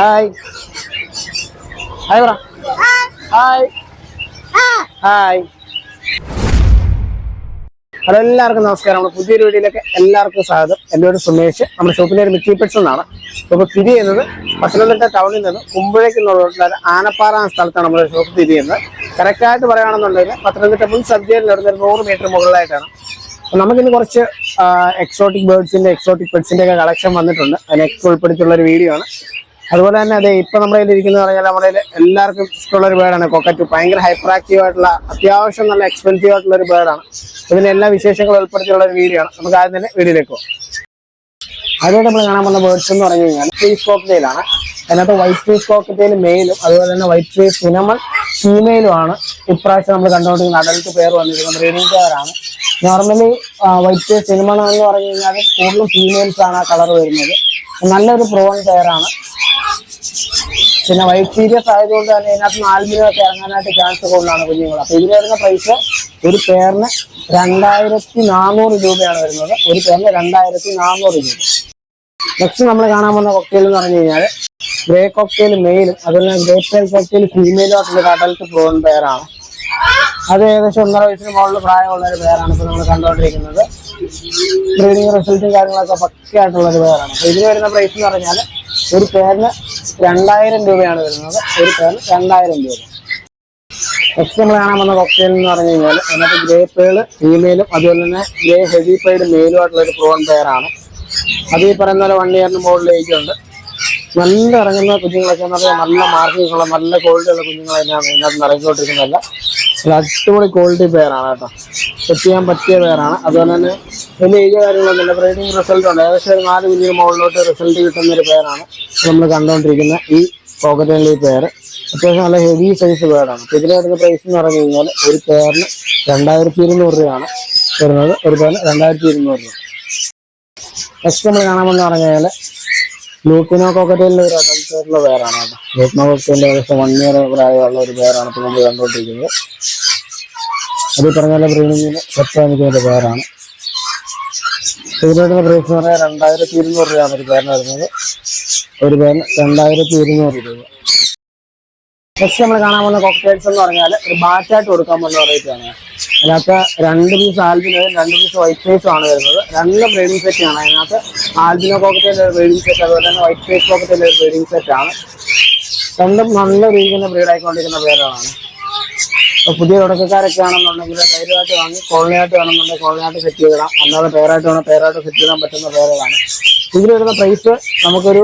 Hi hi പറ hi hi hello എല്ലാവർക്കും നമസ്കാരം. നമ്മുടെ പുതിയൊരു വീഡിയോയിലേക്ക് എല്ലാവർക്കും സ്വാഗതം. എന്റെ പേര് സുമേഷ്. നമ്മുടെ ഷോപ്പിന്റെ ഒരു മിക്കി പെറ്റ്സ് എന്നാണ് അപ്പോൾ തിരി ചെയ്യുന്നത് പത്തനംതിട്ട ടൗണിൽ നിന്ന് കുമ്പഴേക്ക് എന്നുള്ള ആനപ്പാറ എന്ന സ്ഥലത്താണ് നമ്മുടെ ഷോപ്പ് തിരി ചെയ്യുന്നത്. കറക്റ്റായിട്ട് പറയുകയാണെന്നുണ്ടെങ്കിൽ പത്തനംതിട്ട മുൻ സബ്ജിയിൽ നടന്ന ഒരു നൂറ് മീറ്റർ മുകളിലായിട്ടാണ്. നമുക്കിന്ന് കുറച്ച് എക്സോട്ടിക് ബേർഡ്സിന്റെ എക്സോട്ടിക് പെറ്റ്സിന്റെ ഒക്കെ കളക്ഷൻ വന്നിട്ടുണ്ട്. അതിനൊക്കെ ഉൾപ്പെടുത്തിയുള്ള ഒരു വീഡിയോ ആണ്. അതുപോലെ തന്നെ അതെ ഇപ്പൊ നമ്മുടെ കയ്യിൽ ഇരിക്കുന്നത് പറഞ്ഞാൽ നമ്മുടെ എല്ലാവർക്കും ഇഷ്ടമുള്ള ഒരു ബേഡാണ് കൊക്കറ്റ് ഭയങ്കര ഹൈപ്പർ ആക്റ്റീവ് ആയിട്ടുള്ള അത്യാവശ്യം നല്ല എക്സ്പെൻസീവ് ആയിട്ടുള്ള ഒരു ബേഡാണ് ഇതിന്റെ എല്ലാ വിശേഷങ്ങളും ഉൾപ്പെടുത്തിയുള്ള ഒരു വീഡിയോ ആണ്. നമുക്ക് ആദ്യം തന്നെ വീഡിയോയിലേക്ക് പോകാം. അതുകൊണ്ട് നമ്മൾ കാണാൻ പോകുന്ന ബേഡ്സ് എന്ന് പറഞ്ഞു കഴിഞ്ഞാൽ ഫീസ് കോക്കറ്റയിലാണ് അതിനകത്ത് വൈറ്റ് ഫീസ് കോക്കറ്റയിൽ മെയിലും അതുപോലെ തന്നെ വൈറ്റ് ഫീസ് സിനിമ ഫീമെയിലും ആണ്. ഇപ്രാവശ്യം നമ്മൾ കണ്ടുകൊണ്ടിരിക്കുന്ന അഡൽട്ട് പേർ വന്നിരിക്കുന്നത് റീഡിംഗ് പെയറാണ് നോർമലി വൈറ്റ് ഫേസ് സിനിമ എന്ന് പറഞ്ഞു കഴിഞ്ഞാൽ കൂടുതലും ഫീമെയിൽസ് ആണ് ആ കളർ വരുന്നത്. നല്ലൊരു പ്രോൺ പെയറാണ് പിന്നെ വൈറ്റ് സീരിയസ് ആയതുകൊണ്ട് തന്നെ ഇതിനകത്ത് മിനിറ്റ് ഇറങ്ങാനായിട്ട് ചാൻസ് കൂടുതലാണ് കുഞ്ഞുങ്ങൾ അപ്പൊ ഇതിന് വരുന്ന പ്രൈസ് ഒരു പേരിന് രണ്ടായിരത്തി നാനൂറ് രൂപയാണ് വരുന്നത്. ഒരു പേരിന് രണ്ടായിരത്തി നാനൂറ് രൂപ. നെക്സ്റ്റ് നമ്മൾ കാണാൻ പോകുന്ന കൊക്കയിൽ എന്ന് പറഞ്ഞു കഴിഞ്ഞാൽ ഗ്രേ കൊക്കയിൽ മെയിലും അതുപോലെ ഗ്രേ ടൈൽ കൊക്കയിൽ ഫീമെയിലും ആയിട്ടുള്ള കാട്ടലത്ത് പോകുന്ന പേരാണ് അത് ഏകദേശം ഒന്നര വയസ്സിന് മുകളിൽ പ്രായമുള്ള ഒരു പേരാണ് ഇപ്പോൾ നമ്മൾ കണ്ടുകൊണ്ടിരിക്കുന്നത്. ബ്രീഡിങ് റിസൾട്ടും കാര്യങ്ങളൊക്കെ പക്കയായിട്ടുള്ള ഒരു പേരാണ് അപ്പൊ ഇതിന് വരുന്ന പ്രൈസ് എന്ന് പറഞ്ഞാൽ ഒരു പേരിന് രണ്ടായിരം രൂപയാണ് വരുന്നത്. ഒരു പേൺ രണ്ടായിരം രൂപ. നെക്സ്റ്റ് നമ്മൾ കാണാൻ വന്ന കോക്ടെയിൽ എന്ന് പറഞ്ഞു കഴിഞ്ഞാൽ അതിനകത്ത് ഗ്രേ പേൾ ഫീമെയിലും അതുപോലെ തന്നെ ഗ്രേ ഹെവി പെയ്ഡ് മെയിലും ആയിട്ടുള്ള ഒരു പ്രോൺ പെയറാണ് അത് ഈ പറയുന്ന പോലെ വൺ ഇയറിന് മുകളിൽ ഉണ്ട്. നല്ല ഇറങ്ങുന്ന കുഞ്ഞുങ്ങളൊക്കെ എന്ന് പറഞ്ഞാൽ നല്ല മാർക്കിങ്ങുള്ള നല്ല ക്വാളിറ്റി ഉള്ള കുഞ്ഞുങ്ങളെ ഇതിനകത്ത് ഇറങ്ങിക്കൊണ്ടിരിക്കുന്നതല്ല അടിപൊളി ക്വാളിറ്റി പെയറാണ് കേട്ടോ. സെറ്റ് ചെയ്യാൻ പറ്റിയ പെയറാണ് അതുപോലെ തന്നെ വലിയ ഏജ് കാര്യങ്ങളൊന്നുമില്ല ബ്രീഡിംഗ് റിസൾട്ട് ഉണ്ട്. ഏകദേശം ഒരു നാല് കുഞ്ഞിന് മുകളിലോട്ട് റിസൾട്ട് കിട്ടുന്ന ഒരു പെയറാണ് നമ്മൾ കണ്ടുകൊണ്ടിരിക്കുന്ന ഈ പോക്കറ്റിന്റെ ഈ പെയർ അത്യാവശ്യം നല്ല ഹെവി സൈസ് പേരാണ് അപ്പോൾ ഇതിന് വരുന്ന പ്രൈസ് എന്ന് പറഞ്ഞു കഴിഞ്ഞാൽ ഒരു പേരിന് രണ്ടായിരത്തി ഇരുന്നൂറ് രൂപയാണ് വരുന്നത്. ഒരു പേരിന് രണ്ടായിരത്തി ഇരുന്നൂറ് രൂപ. നെക്സ്റ്റ് നമ്മൾ കാണാമെന്ന് പറഞ്ഞു കഴിഞ്ഞാൽ ലൂക്കിനോ കോക്കറ്റലിന്റെ ഒരു അഡൽട്ടായിട്ടുള്ള പേരാണ് ലൂക്കിനോ കോക്കറ്റലിന്റെ ഏകദേശം വൺ ഇയർ പ്രായമുള്ള ഒരു പേരാണ് ഇപ്പൊ നമ്മൾ കണ്ടുകൊണ്ടിരിക്കുന്നത്. അത് ഈ പറഞ്ഞ പോലെ ബ്രീഡിങ്ങിന് സെറ്റ് നിൽക്കുന്ന പേരാണ്. ഇതിനുള്ള പ്രൈസ് എന്ന് പറഞ്ഞാൽ രണ്ടായിരത്തി ഇരുന്നൂറ് രൂപയാണ് ഒരു പേരിന് വരുന്നത്. ഒരു പേരിന് രണ്ടായിരത്തി ഇരുന്നൂറ് രൂപ. നെക്സ്റ്റ് നമ്മൾ കാണാൻ പോകുന്ന കോക്ടൈൽസ് എന്ന് പറഞ്ഞാൽ ഒരു ബാറ്റായിട്ട് കൊടുക്കാൻ പോകുന്ന വെറൈറ്റി ആണ്. അതിനകത്ത് രണ്ട് പീസ് ആൽബിനോ രണ്ട് പീസ് വൈറ്റ് ഫേസും ആണ് വരുന്നത്. രണ്ട് ബ്രീഡിംഗ് സെറ്റ് ആണ്. അതിനകത്ത് ആൽബിനോ പോക്കറ്റിലെ ബ്രീഡിംഗ് സെറ്റ് അതുപോലെ തന്നെ വൈറ്റ് ഫേസ് പോക്കറ്റിലെ ബ്രീഡിംഗ് സെറ്റ് ആണ്. രണ്ടും നല്ല രീതിയിൽ ബ്രീഡ് ആയിക്കൊണ്ടിരിക്കുന്ന പേരുകളാണ് അപ്പോൾ പുതിയ തുടക്കക്കാരൊക്കെ ആണെന്നുണ്ടെങ്കിൽ ധൈര്യമായിട്ട് വാങ്ങി കോളനിയായിട്ട് വേണമെന്നുണ്ടെങ്കിൽ കോളനിയായിട്ട് സെറ്റ് ചെയ്തിടാം. അല്ലാതെ പേരായിട്ട് വേണം പേരായിട്ട് സെറ്റ് ചെയ്താൻ പറ്റുന്ന പേരുകളാണ്. ഇതിൽ വരുന്ന പ്രൈസ് നമുക്കൊരു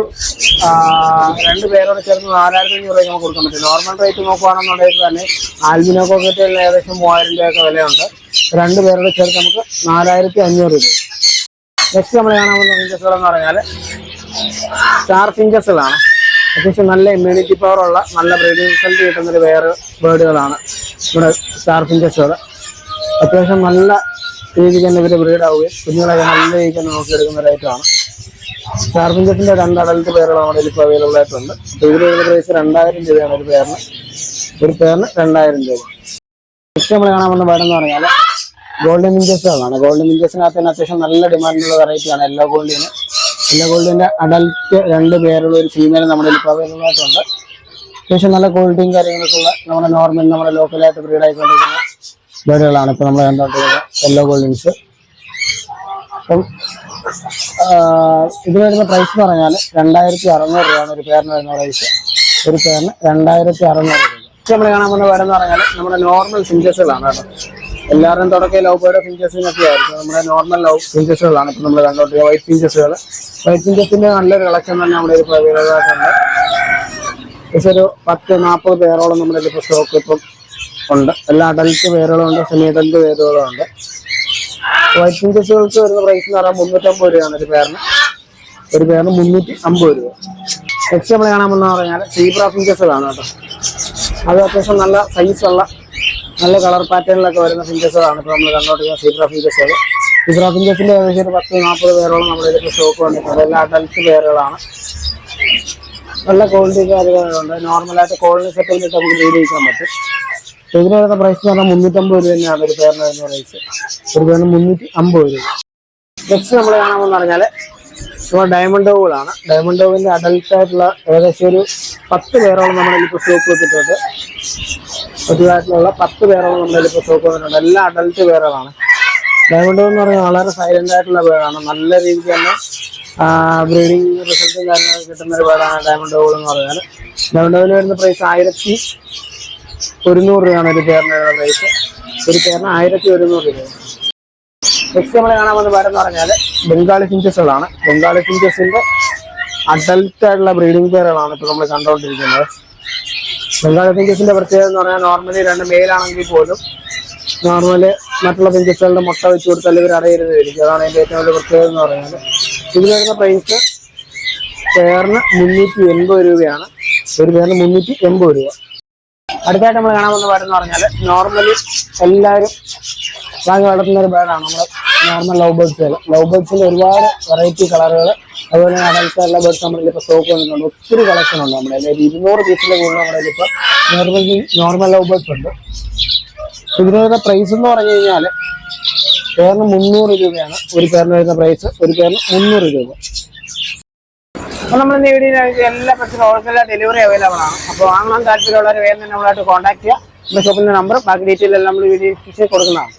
രണ്ട് പേരോട് ചേർന്ന് നാലായിരത്തി അഞ്ഞൂറ് രൂപയ്ക്ക് നമുക്ക് കൊടുക്കാൻ പറ്റും. നോർമൽ റേറ്റ് നോക്കുകയാണെന്നുണ്ടെങ്കിൽ തന്നെ ആൽബിനോ കോക്കറ്റിൽ ഏകദേശം മൂവായിരം രൂപയൊക്കെ വിലയുണ്ട്. രണ്ട് പേരോട് ചേർത്ത് നമുക്ക് നാലായിരത്തി അഞ്ഞൂറ് രൂപ. നെക്സ്റ്റ് നമ്മൾ കാണാൻ പോകുന്ന പറഞ്ഞാൽ സ്റ്റാർ ഫിഞ്ചസുകളാണ് അത്യാവശ്യം നല്ല ഇമ്മ്യൂണിറ്റി പവർ ഉള്ള നല്ല ബ്രീഡിംഗ് റിസൾട്ട് കിട്ടുന്ന ഒരു വേറെ ബേർഡുകളാണ് ഇവിടെ സ്റ്റാർ ഫിഞ്ചസുകൾ അത്യാവശ്യം നല്ല രീതിക്ക് തന്നെ ഇവർ ബ്രീഡ് ആവുകയും കുഞ്ഞുങ്ങളൊക്കെ നല്ല രീതിക്ക് തന്നെ നോക്കിയെടുക്കുന്ന ഒരു ഐറ്റമാണ് സ്റ്റാർ ഫിഞ്ചസിന്റെ രണ്ട് അടൽത്ത് പേരുകൾ നമ്മുടെ ഇപ്പോൾ അവൈലബിൾ ആയിട്ടുണ്ട്. അപ്പോൾ പ്രൈസ് രണ്ടായിരം രൂപയാണ് ഒരു പേരിന് ഒരു പേരിന് രണ്ടായിരം രൂപ. നെക്സ്റ്റ് നമ്മൾ കാണാൻ വന്ന എന്ന് പറഞ്ഞാൽ ഗോൾഡൻ മിഞ്ചസുകളാണ് ഗോൾഡൻ മിഞ്ചസിനകത്ത് തന്നെ അത്യാവശ്യം നല്ല ഡിമാൻഡുള്ള വെറൈറ്റിയാണ് എല്ലാ ഗോൾഡിന് എല്ലാ ഗോൾഡിന്റെ അഡൽട്ട് രണ്ട് പേരുള്ള ഒരു ഫീമെയിൽ നമ്മുടെ അവൈലബിൾ ആയിട്ടുണ്ട് അത്യാവശ്യം നല്ല ക്വാളിറ്റിയും കാര്യങ്ങളൊക്കെ ഉള്ള നമ്മുടെ നോർമൽ നമ്മുടെ ലോക്കലായിട്ട് ബ്രീഡ് ആയിക്കൊണ്ടിരിക്കുന്ന ബേഡുകളാണ് ഇപ്പോൾ നമ്മൾ കണ്ടുകൊണ്ടിരിക്കുന്നത്. യെല്ലോ ഗോൾഡിൻസ് അപ്പം ഇത് വരുന്ന പ്രൈസ് എന്ന് പറഞ്ഞാൽ രണ്ടായിരത്തി അറുന്നൂറ് രൂപയാണ് ഒരു പേരിന് വരുന്ന പ്രൈസ് ഒരു പേരിന് രണ്ടായിരത്തി അറുന്നൂറ് രൂപ. നമ്മൾ കാണാൻ പോകുന്ന പേരെന്ന് പറഞ്ഞാൽ നമ്മുടെ നോർമൽ സിഞ്ചസുകളാണ് കേട്ടോ. എല്ലാവരുടെയും തുടക്കം ലവ് ബേർഡ് ഫിഞ്ചസിനൊക്കെ ആയിരിക്കും. നമ്മുടെ നോർമൽ ലവ് ഫിഞ്ചസുകളാണ് ഇപ്പം നമ്മൾ കണ്ടോട്ട് വൈറ്റ് ഫിഞ്ചസുകൾ വൈറ്റ് ഫിഞ്ചസിന്റെ നല്ലൊരു കളക്ഷൻ തന്നെ നമ്മുടെ ഒരു ആയിട്ടുണ്ട് ഏകദേശം ഒരു പത്ത് നാൽപ്പത് പേരോളം നമ്മുടെ ഇപ്പോൾ സ്റ്റോക്ക് ഇപ്പം ഉണ്ട്. എല്ലാ അഡൽട്ട് പേരുകളും ഉണ്ട് സെമി അഡൽട്ട് പേരുകളും ഉണ്ട്. വൈറ്റ് ഫിഞ്ചസുകൾക്ക് വരുന്ന പ്രൈസ് എന്ന് പറഞ്ഞാൽ മുന്നൂറ്റമ്പത് രൂപയാണ് ഒരു പേരിന് ഒരു പേരിന് മുന്നൂറ്റി അമ്പത് രൂപ. നെക്സ്റ്റ് നമ്മൾ കാണാൻ പോകുന്ന പറഞ്ഞാൽ സീബ്ര ഫിഞ്ചസുകളാണ് കേട്ടോ. അത് അത്യാവശ്യം നല്ല സൈസുള്ള നല്ല കളർ പാറ്റേണിലൊക്കെ വരുന്ന ഫിഞ്ചസുകളാണ് ഇപ്പോൾ നമ്മൾ കണ്ടോണ്ടിരിക്കുന്ന സീബ്ര ഫിഞ്ചസുകൾ സീബ്ര ഫിഞ്ചേഴ്സിന്റെ ഏകദേശം പത്ത് നാൽപ്പത് പേരോളം നമ്മുടെ ഇതിൽ സ്റ്റോക്ക് വന്നിട്ടുണ്ട്. എല്ലാ അഡൽട്ട് പേരുകളാണ് നല്ല ക്വാളിറ്റി കാര്യങ്ങളുണ്ട് നോർമലായിട്ട് കോളനി സെറ്റിൽ ഇട്ട് നമുക്ക് ഡീൽ ചെയ്യാൻ പറ്റും. ഇതിന് വരുന്ന പ്രൈസ് എന്ന് പറഞ്ഞാൽ മുന്നൂറ്റമ്പത് രൂപ തന്നെയാണ് ഒരു പേരിന് വരുന്ന പ്രൈസ് ഒരു പേരിന് മുന്നൂറ്റി അമ്പത് രൂപ. നെക്സ്റ്റ് നമ്മൾ കാണാമെന്ന് പറഞ്ഞാൽ നമ്മുടെ ഡയമണ്ട് ഡോവുകളാണ് ഡയമണ്ട് ഡോവിന്റെ അഡൽട്ട് ആയിട്ടുള്ള ഏകദേശം ഒരു പത്ത് പേരോളം നമ്മുടെ ഇപ്പോൾ സ്റ്റോക്ക് വെച്ചിട്ടുണ്ട്. പുതിയതായിട്ടുള്ള പത്ത് പേരോളം നമ്മുടെ ഇപ്പോൾ സ്റ്റോക്ക് വന്നിട്ടുണ്ട്. എല്ലാം അഡൽട്ട് പേരുകളാണ് ഡയമണ്ട് ഡോവ് എന്ന് പറഞ്ഞാൽ വളരെ സൈലന്റ് ആയിട്ടുള്ള പേരാണ്. നല്ല രീതിക്ക് തന്നെ ബ്രീഡിങ് റിസൾട്ടും കാര്യങ്ങളൊക്കെ കിട്ടുന്ന ഒരു പേരാണ് ഡയമണ്ട് ഡോവുകൾ എന്ന് പറഞ്ഞാൽ ഡയമണ്ട് ഡോവിൽ വരുന്ന പ്രൈസ് ആയിരത്തി ഒരുന്നൂറ് രൂപയാണ് ഒരു പേരിന് പ്രൈസ് ഒരു പേരിന് ആയിരത്തി ഒരുന്നൂറ് രൂപ നെക്സ്റ്റ് നമ്മൾ കാണാൻ വന്ന പേരെന്ന് പറഞ്ഞാൽ ബംഗാളി ഫിഞ്ചസുകളാണ് ബംഗാളി ഫിഞ്ചസിന്റെ അഡൽട്ട് ആയിട്ടുള്ള ബ്രീഡിംഗ് പേരുകളാണ് ഇപ്പോൾ നമ്മൾ കണ്ടുകൊണ്ടിരിക്കുന്നത് ബംഗാളി ഫിഞ്ചസിന്റെ പ്രത്യേകത എന്ന് പറഞ്ഞാൽ നോർമലി രണ്ട് മെയിലാണെങ്കിൽ പോലും നോർമൽ മറ്റുള്ള ഫിഞ്ചസുകളുടെ മുട്ട വെച്ച് കൊടുത്താൽ ഇവർ അടയരുതായിരിക്കും അതാണ് അതിന്റെ ഏറ്റവും വലിയ പ്രത്യേകത എന്ന് പറഞ്ഞാൽ ഇതിൽ വരുന്ന പ്രൈസ് പേരിന് മുന്നൂറ്റി എൺപത് രൂപയാണ്. ഒരു പേരിന് മുന്നൂറ്റി എൺപത് രൂപ. അടുത്തായിട്ട് നമ്മൾ കാണാൻ വന്ന പേരെന്ന് പറഞ്ഞാൽ നോർമലി എല്ലാവരും വാങ്ങി വളർത്തുന്ന ഒരു പേരാണ് നമ്മുടെ നോർമൽ ലവ് ബേർഡ്സുകൾ ലവ് ബേർഡ്സിൽ ഒരുപാട് വെറൈറ്റി കളറുകൾ അതുപോലെ അഡൽട്ടുള്ള ബേർഡ്സ് നമ്മുടെ ഇപ്പോൾ സ്റ്റോക്ക് വന്നിട്ടുണ്ട്. ഒത്തിരി കളക്ഷൻ ഉണ്ട് നമ്മുടെ അതായത് ഇരുന്നൂറ് പീസിന്റെ കൂടുതൽ നമ്മുടെ ഇപ്പോൾ നോർമൽ നോർമൽ ലവ് ബേർഡ്സ് ഉണ്ട്. ഇതിനുള്ള പ്രൈസ് എന്ന് പറഞ്ഞു കഴിഞ്ഞാൽ പേരിന് മുന്നൂറ് രൂപയാണ്. ഒരു പേരിന് വരുന്ന പ്രൈസ് ഒരു പേരിന് മുന്നൂറ് രൂപ. അപ്പോൾ നമ്മൾ ഇന്ന് വീഡിയോയിൽ എല്ലാ പ്രശ്നം ഹോൾസെയിൽ ഡെലിവറി അവൈലബിൾ ആണ്. അപ്പോൾ വാങ്ങാൻ താല്പര്യമുള്ളവർ വേഗം തന്നെ നമ്മളായിട്ട് കോൺടാക്ട് ചെയ്യുക. നമ്മുടെ നമ്പർ ബാക്കി ഡീറ്റെയിൽ എല്ലാം നമ്മൾ വീഡിയോ കൊടുക്കുന്നതാണ്.